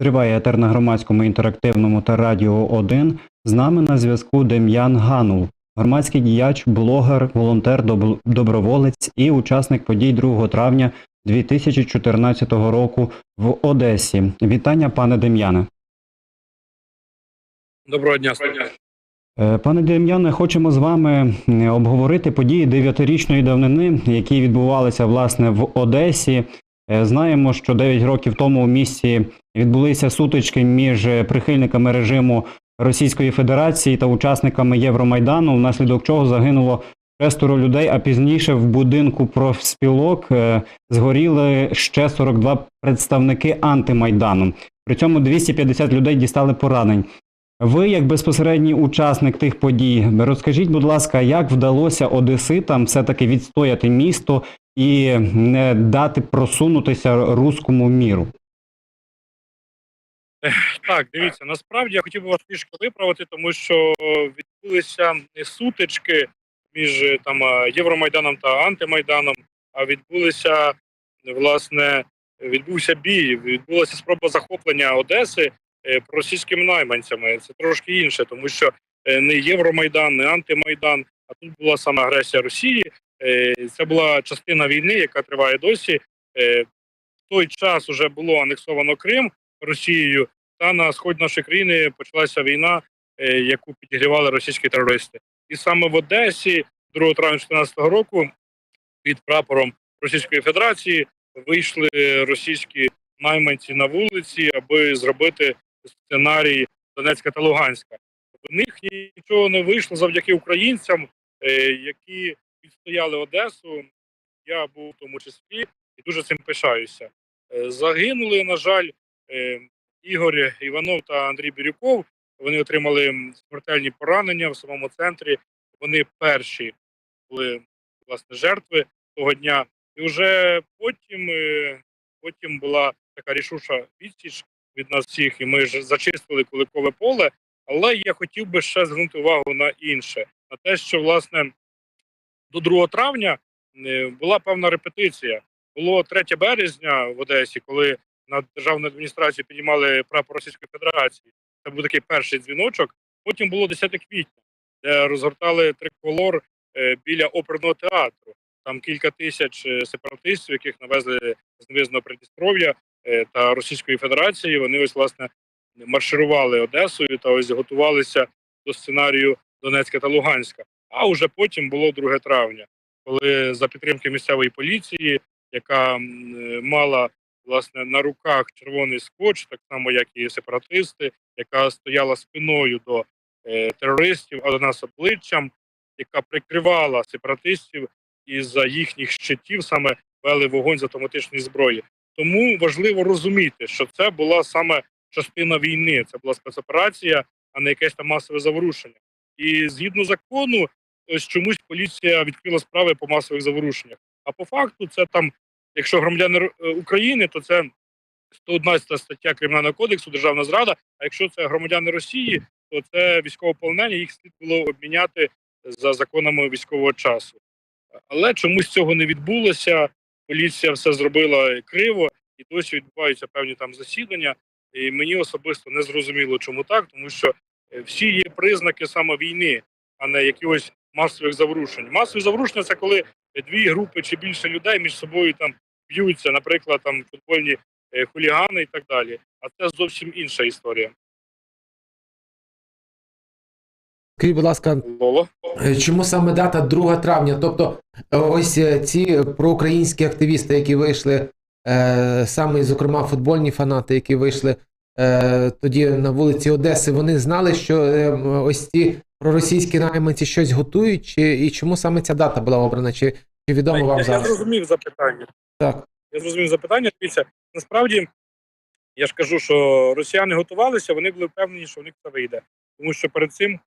Триває етер на громадському інтерактивному та радіо 1. З нами на зв'язку Дем'ян Ганул, громадський діяч, блогер, волонтер, доб- доброволець і учасник подій 2 травня 2014 року в Одесі. Вітання, пане Дем'яне. Доброго дня. Е, Пане Дем'яне, хочемо з вами обговорити події дев'ятирічної давнини, які відбувалися власне в Одесі. Е, Знаємо, що 9 років тому у місті відбулися сутички між прихильниками режиму Російської Федерації та учасниками Євромайдану, внаслідок чого загинуло шестеро людей. А пізніше в будинку профспілок е, згоріли ще 42 представники антимайдану. При цьому 250 людей дістали поранень. Ви, як безпосередній учасник тих подій, розкажіть, будь ласка, як вдалося одеситам все-таки відстояти місто і не дати просунутися руському міру? Так, дивіться, насправді я хотів би вас трішки виправити, тому що відбулися не сутички між е, там е, Євромайданом та антимайданом, а відбулися власне відбувся бій. Відбулася спроба захоплення Одеси російськими найманцями. Це трошки інше, тому що е, не Євромайдан, не антимайдан, а тут була саме агресія Росії. Е, Це була частина війни, яка триває досі. Е, В той час вже було анексовано Крим Росією, та на сході нашої країни почалася війна, е, яку підігрівали російські терористи. І саме в Одесі 2 травня 2014 року під прапором Російської Федерації вийшли російські найманці на вулиці, аби зробити сценарій Донецька та Луганська. В них нічого не вийшло завдяки українцям, е, які відстояли Одесу. Я був в тому числі і дуже цим пишаюся. Е, Загинули, на жаль, е, Ігор Іванов та Андрій Бірюков. Вони отримали смертельні поранення в самому центрі. Вони перші були власне жертви того дня. І вже потім, потім була така рішуша відсіч від нас всіх, і ми ж зачистили куликове поле. Але я хотів би ще звернути увагу на інше: на те, що власне до 2 травня е, була певна репетиція. Було 3 березня в Одесі, коли на державну адміністрацію піднімали прапор Російської Федерації. Це був такий перший дзвіночок. Потім було 10 квітня, де розгортали триколор е, біля оперного театру. Там кілька тисяч е, сепаратистів, яких навезли з невизнаного Придністров'я та Російської Федерації. Вони ось власне марширували Одесою та ось готувалися до сценарію Донецька та Луганська. А вже потім було 2 травня, коли за підтримки місцевої поліції, яка е, мала власне на руках червоний скотч, так само як і сепаратисти, яка стояла спиною до е, терористів, а до нас обличчям, яка прикривала сепаратистів і за їхніх щитів саме вели вогонь з автоматичної зброї. Тому важливо розуміти, що це була саме частина війни, це була спецоперація, а не якесь там масове заворушення. І згідно закону, ось чомусь поліція відкрила справи по масових заворушеннях. А по факту, це там, якщо громадяни е, України, то це 111 стаття Кримінального кодексу, державна зрада. А якщо це громадяни Росії, то це військовополонені, їх слід було обміняти за законами військового часу. Але чомусь цього не відбулося. Поліція все зробила криво, і досі відбуваються певні там засідання. І мені особисто не зрозуміло, чому так, тому що е, всі є признаки саме війни, а не якихось масових заворушень. Масові заворушення це коли дві групи чи більше людей між собою там б'ються, наприклад, там футбольні е, хулігани і так далі. А це зовсім інша історія. Скажіть, будь ласка, е, чому саме дата 2 травня? Тобто, е, ось е, ці проукраїнські активісти, які вийшли, саме, зокрема, футбольні фанати, які вийшли тоді на вулиці Одеси, вони знали, що ось ці проросійські найманці щось готують, чи і чому саме ця дата була обрана? Чи, чи відомо вам я, я зрозумів запитання. Так. Я зрозумів запитання. Дивіться, насправді я ж кажу, що росіяни готувалися, вони були впевнені, що в них це вийде. Тому що перед цим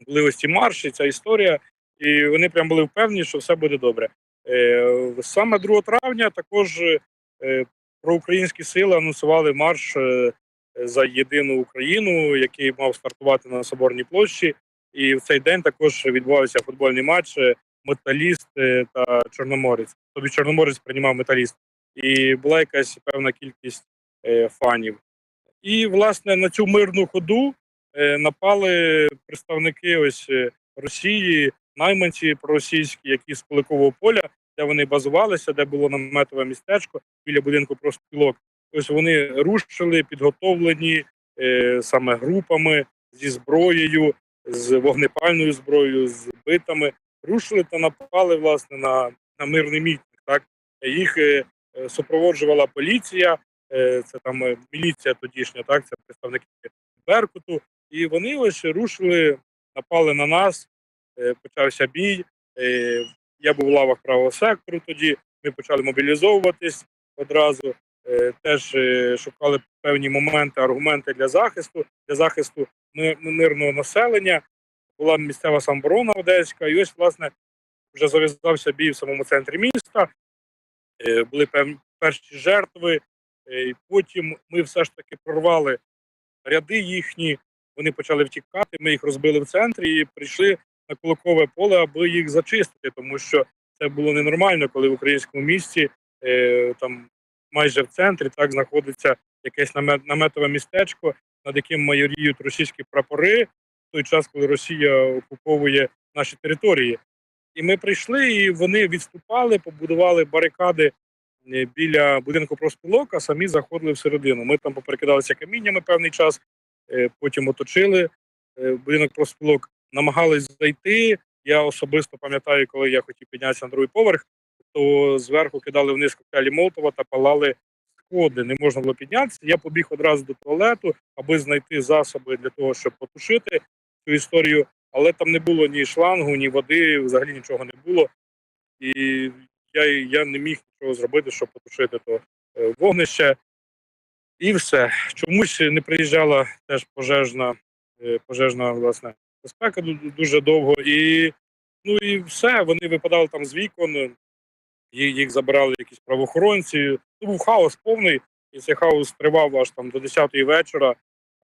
були ось ці марші, ця історія, і вони прям були впевнені, що все буде добре. Е, саме 2 травня також е, проукраїнські сили анонсували марш е, за єдину Україну, який мав стартувати на Соборній площі. І в цей день також відбувався футбольний матч Металіст та Чорноморець. Тобі Чорноморець приймав металіст. І була якась певна кількість фанів. І, власне, на цю мирну ходу напали представники ось е, Росії, найманці проросійські, які з Куликового поля, де вони базувалися, де було наметове містечко біля будинку профспілок. Ось вони рушили, підготовлені е, саме групами зі зброєю, з вогнепальною зброєю, з битами. Рушили та напали власне на, на мирний мітинг. Так їх е, е, супроводжувала поліція, е, це там е, міліція тодішня, так це представники Беркуту. І вони ось рушили, напали на нас. е, Почався бій. е, Я був в лавах правого сектору тоді. Ми почали мобілізовуватись одразу. е, Теж шукали певні моменти, аргументи для захисту, для захисту мирного населення. Була місцева самооборона Одеська, і ось, власне, вже зав'язався бій в самому центрі міста. Були перші жертви. І потім ми все ж таки прорвали ряди їхні. Вони почали втікати. Ми їх розбили в центрі і прийшли на Куликове поле, аби їх зачистити, тому що це було ненормально, коли в українському місті е, там майже в центрі так знаходиться якесь намет, наметове містечко, над яким майоріють російські прапори в той час, коли Росія окуповує наші території. І ми прийшли, і вони відступали, побудували барикади е, біля будинку профспілок, а самі заходили всередину. Ми там поперекидалися каміннями певний час, потім оточили е, будинок профспілок, намагались зайти. Я особисто пам'ятаю, коли я хотів піднятися на другий поверх, то зверху кидали вниз коктейлі Молотова та палали сходи. Не можна було піднятися. Я побіг одразу до туалету, аби знайти засоби для того, щоб потушити цю історію. Але там не було ні шлангу, ні води, взагалі нічого не було. І я, я не міг нічого зробити, щоб потушити то е, вогнище. І все. Чомусь не приїжджала теж пожежна, е, пожежна власне, безпека дуже довго. І, ну і все, вони випадали там з вікон, їх, їх забирали якісь правоохоронці. Це був хаос повний, і цей хаос тривав аж там до 10-ї вечора.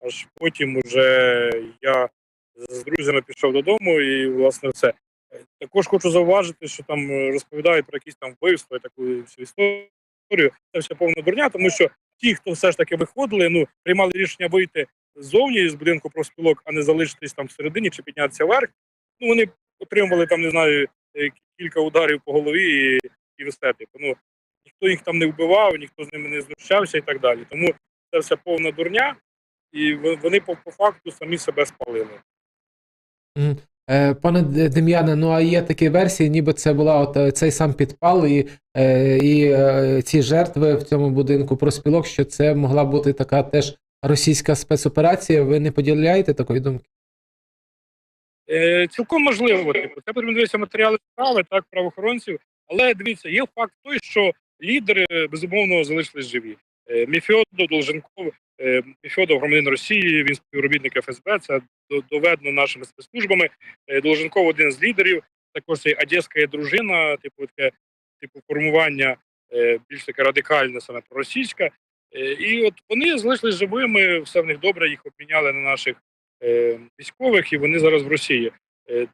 Аж потім уже я з друзями пішов додому, і власне все. Е, Також хочу зауважити, що там е, розповідають про якісь там вбивства і таку всю історію. Це все повна дурня, тому що ті, хто все ж таки виходили, ну приймали рішення вийти ззовні з будинку профспілок, а не залишитись там всередині чи піднятися вверх. Ну вони отримували там, не знаю, е, кілька ударів по голові і, і все. Типу, ну ніхто їх там не вбивав, ніхто з ними не знущався і так далі. Тому це все повна дурня, і вони по, по факту самі себе спалили. Е, Пане Дем'яне, ну а є такі версії, ніби це була от е, цей сам підпал і, е, і ці жертви в цьому будинку проспілок, що це могла бути така теж російська спецоперація. Ви не поділяєте такої думки? Е, цілком можливо, типу, це потрібно дивитися матеріали справи, так, правоохоронців. Але дивіться, є факт той, що лідери безумовно залишились живі. Е, Міфіодов, Долженков, е, Міфіодов громадянин Росії, він співробітник ФСБ, це доведено нашими спецслужбами. Е, Долженков один з лідерів, також це одеська дружина, типу таке, типу формування більш таке радикальне, саме проросійське. І от вони залишились живими, все в них добре, їх обміняли на наших військових, і вони зараз в Росії.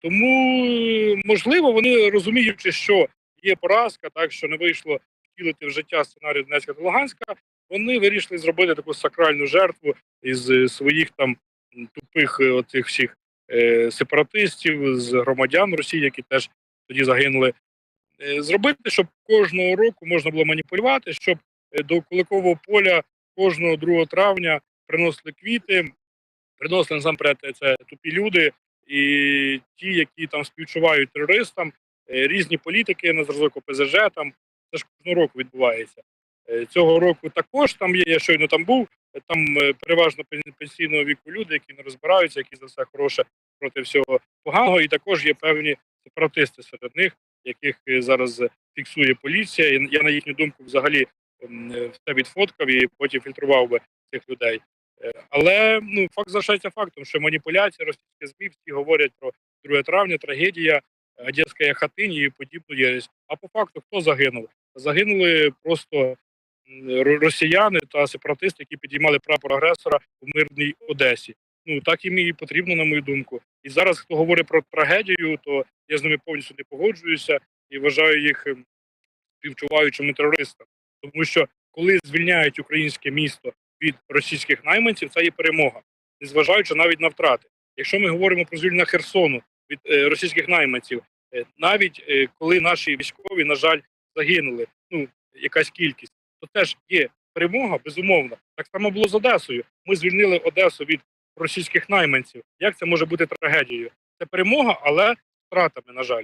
Тому можливо, вони розуміючи, що є поразка, так що не вийшло втілити в життя сценарій Донецька та Луганська, вони вирішили зробити таку сакральну жертву із е, своїх там тупих е, оцих всіх е, сепаратистів з громадян Росії, які теж тоді загинули. Е, Зробити, щоб кожного року можна було маніпулювати, щоб е, до Куликового поля кожного 2 травня приносили квіти, приносили насамперед це тупі люди і ті, які там співчувають терористам, е, різні політики на зразок ОПЗЖ, там це ж кожного року відбувається. Е, Цього року також там є, я щойно там був, е, там е, переважно пен- пенсійного віку люди, які не розбираються, які за все хороше проти всього поганого, і також є певні сепаратисти серед них, яких зараз фіксує поліція. Я на їхню думку взагалі все відфоткав і потім фільтрував би цих людей. Але ну факт залишається фактом, що маніпуляція російські ЗМІ всі говорять про 2 травня, трагедія, Одеська хатині і подібну єресь. А по факту хто загинув? Загинули просто росіяни та сепаратисти, які підіймали прапор агресора в мирній Одесі. Ну так їм і потрібно, на мою думку. І зараз, хто говорить про трагедію, то я з ними повністю не погоджуюся і вважаю їх ем, співчуваючими терористами. Тому що коли звільняють українське місто від російських найманців, це є перемога, незважаючи навіть на втрати. Якщо ми говоримо про звільнення Херсону від е, російських найманців, е, навіть е, коли наші військові, на жаль, загинули, ну якась кількість, то теж є перемога, безумовно. Так само було з Одесою. Ми звільнили Одесу від російських найманців. Як це може бути трагедією? Це перемога, але втратами, на жаль.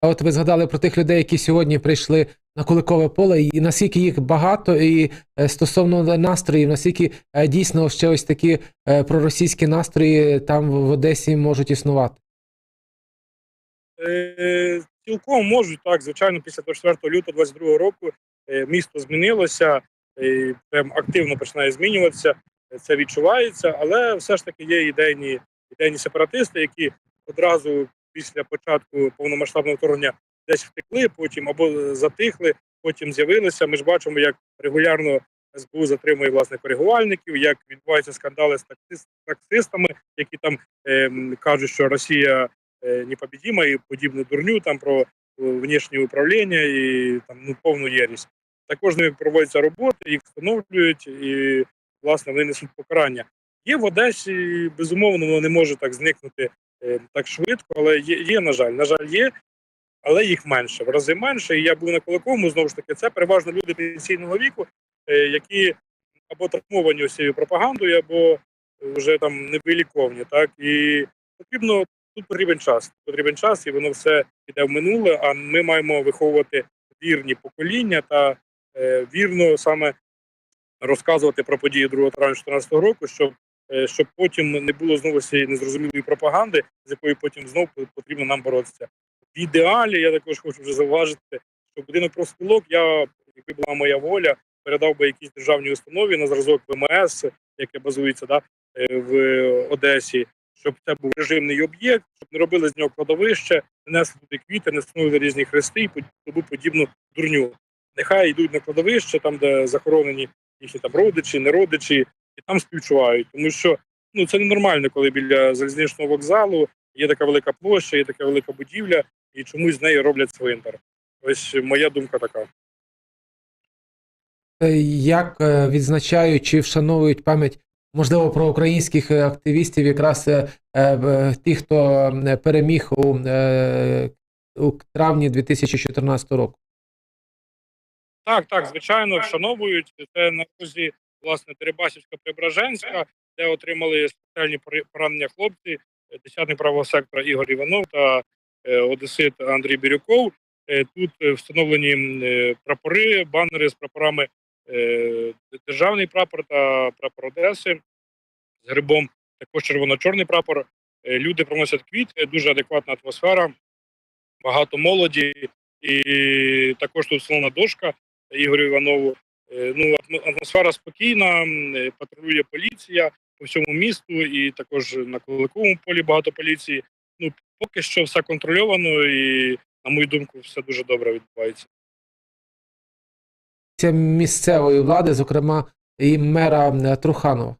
А от ви згадали про тих людей, які сьогодні прийшли на Куликове поле, і наскільки їх багато, і е, стосовно настроїв, наскільки е, дійсно ще ось такі е, проросійські настрої там в Одесі можуть існувати. Е, цілком можуть так, звичайно, після 24 лютого 22 року е, місто змінилося, е, прям активно починає змінюватися. е, Це відчувається, але все ж таки є ідейні, ідейні сепаратисти, які одразу після початку повномасштабного вторгнення десь втекли, потім або затихли, потім з'явилися. Ми ж бачимо, як регулярно СБУ затримує власне коригувальників, як відбуваються скандали з таксистами, які там ем, кажуть, що Росія е, непобедима і подібну дурню там про е, внішнє управління і там ну повну єрість. Також ними проводяться роботи, їх встановлюють і власне вони несуть покарання. Є в Одесі, безумовно, воно не може так зникнути е, так швидко, але є, є, на жаль, на жаль, є, але їх менше, в рази менше. І я був на Куликовому, знову ж таки, це переважно люди пенсійного віку, е, які або травмовані ось цією пропагандою, або вже там невиліковні. Так і потрібно тут потрібен час. Потрібен час, і воно все піде в минуле. А ми маємо виховувати вірні покоління та е, вірно саме розказувати про події 2 травня 2014 року, щоб, е, щоб потім не було знову цієї незрозумілої пропаганди, з якою потім знову потрібно нам боротися. В ідеалі я також хочу вже зауважити, що будинок профспілок, я, якби була моя воля, передав би якійсь державній установі на зразок ВМС, яке базується да, е, в Одесі, щоб це був режимний об'єкт, щоб не робили з нього кладовище, не несли туди квіти, не встановили різні хрести і тому подібну дурню. Нехай йдуть на кладовище, там, де захоронені їхні там родичі, не родичі, і там співчувають. Тому що ну це ненормально, коли біля залізничного вокзалу є така велика площа, є така велика будівля, і чомусь з неї роблять цвинтар. Ось моя думка така. Е, Як е, відзначають чи вшановують пам'ять, можливо, про українських е, активістів, якраз е, е, в- хто переміг у, у травні 2014 року. Так, так, звичайно, вшановують. Це на розі, власне, Дерибасівська Преображенська, де отримали спеціальні поранення хлопці, десятник правого сектора Ігор Іванов та одесит Андрій Бірюков. Тут встановлені прапори, банери з прапорами державний прапор та прапор Одеси з грибом, також червоно-чорний прапор. Е, Люди приносять квіти, дуже адекватна атмосфера, багато молоді, і також тут встановлена дошка Ігорю Іванову. Е, Ну, атмо- атмосфера спокійна, е, патрулює поліція по всьому місту, і також на Куликовому полі багато поліції. Ну, поки що все контрольовано, і, на мою думку, все дуже добре відбувається. Це місцевої влади, зокрема і мера е, Труханова.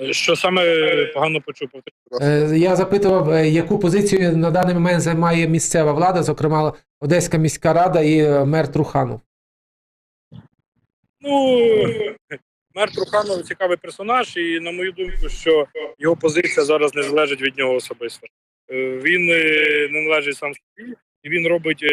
Е, Що саме погано почув. Е, Я запитував, яку позицію на даний момент займає місцева влада, зокрема Одеська міська рада і мер Труханов. Ну, мер Труханов цікавий персонаж, і на мою думку, що його позиція зараз не залежить від нього особисто. Він не належить сам собі, і він робить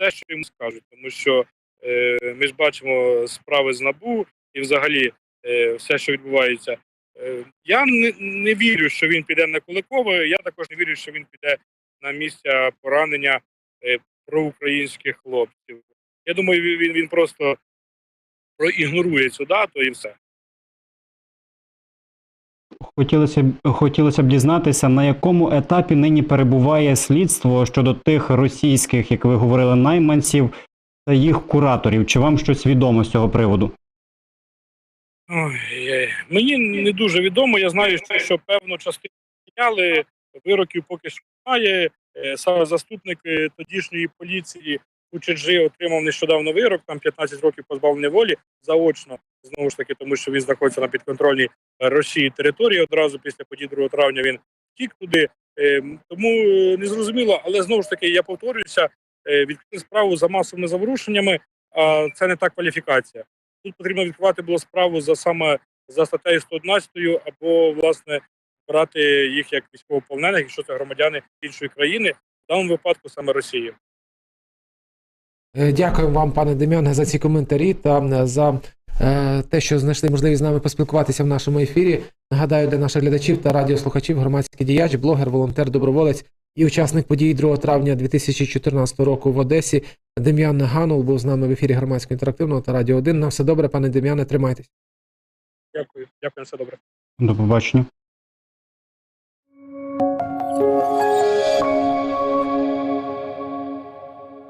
те, що йому скажуть, тому що е, ми ж бачимо справи з набу і взагалі е, все, що відбувається. Е, Я не, не вірю, що він піде на Куликове. Я також не вірю, що він піде на місця поранення е, проукраїнських хлопців. Я думаю, він, він- просто проігнорує цю дату і все. Хотілося б хотілося б дізнатися, на якому етапі нині перебуває слідство щодо тих російських, як ви говорили, найманців та їх кураторів. Чи вам щось відомо з цього приводу? Ой, е, мені не дуже відомо. Я знаю, що, певну частину зняли, вироків поки що немає. Е, Саме заступник тодішньої поліції у Кучеджи отримав нещодавно вирок, там 15 років позбавлення волі заочно, знову ж таки, тому що він знаходиться на підконтрольній Росії території. Одразу після подій 2 травня він втік туди. Е, Тому е, не зрозуміло, але знову ж таки я повторююся, е, відкрити справу за масовими заворушеннями а це не та кваліфікація. Тут потрібно відкривати було справу за саме за статтею 111 або власне брати їх як військовополонених, якщо це громадяни іншої країни, в даному випадку саме Росії. Е, Дякую вам, пане Дем'яне, за ці коментарі та е, за е, те, що знайшли можливість з нами поспілкуватися в нашому ефірі. Нагадаю, для наших глядачів та радіослухачів громадський діяч, блогер, волонтер, доброволець і учасник подій 2 травня 2014 року в Одесі. Дем'ян Ганул був з нами в ефірі громадського інтерактивного та радіо 1. На все добре, пане Дем'яне, тримайтесь. Дякую, дякую, все добре. До побачення.